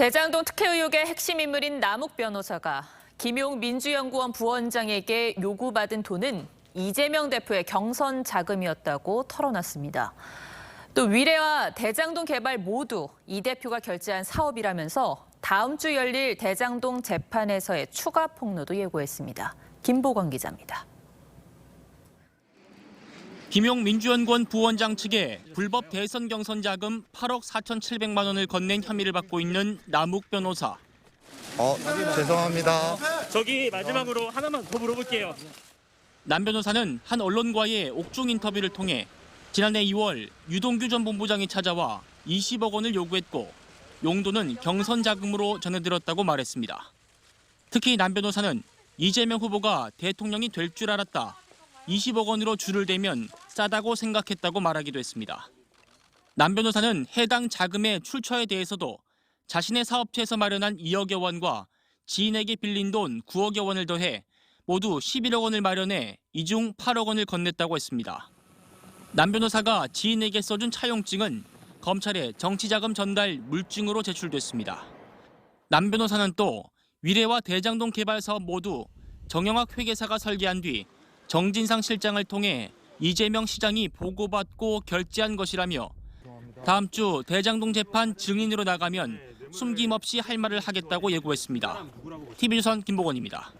대장동 특혜 의혹의 핵심 인물인 남욱 변호사가 김용 민주연구원 부원장에게 요구받은 돈은 이재명 대표의 경선 자금이었다고 털어놨습니다. 또 위례와 대장동 개발 모두 이 대표가 결제한 사업이라면서 다음 주 열릴 대장동 재판에서의 추가 폭로도 예고했습니다. 김보건 기자입니다. 김용 민주연구원 부원장 측에 불법 대선 경선 자금 8억 4,700만 원을 건넨 혐의를 받고 있는 남욱 변호사. 어, 죄송합니다. 저기 마지막으로 하나만 더 물어볼게요. 남 변호사는 한 언론과의 옥중 인터뷰를 통해 지난해 2월 유동규 전 본부장이 찾아와 20억 원을 요구했고 용도는 경선 자금으로 전해들었다고 말했습니다. 특히 남 변호사는 이재명 후보가 대통령이 될 줄 알았다. 20억 원으로 줄을 대면 싸다고 생각했다고 말하기도 했습니다. 남 변호사는 해당 자금의 출처에 대해서도 자신의 사업체에서 마련한 2억여 원과 지인에게 빌린 돈 9억여 원을 더해 모두 11억 원을 마련해 이중 8억 원을 건넸다고 했습니다. 남 변호사가 지인에게 써준 차용증은 검찰에 정치자금 전달 물증으로 제출됐습니다. 남 변호사는 또 위례와 대장동 개발 사업 모두 정영학 회계사가 설계한 뒤 정진상 실장을 통해 이재명 시장이 보고받고 결제한 것이라며 다음 주 대장동 재판 증인으로 나가면 숨김없이 할 말을 하겠다고 예고했습니다. TV조선 김보건입니다.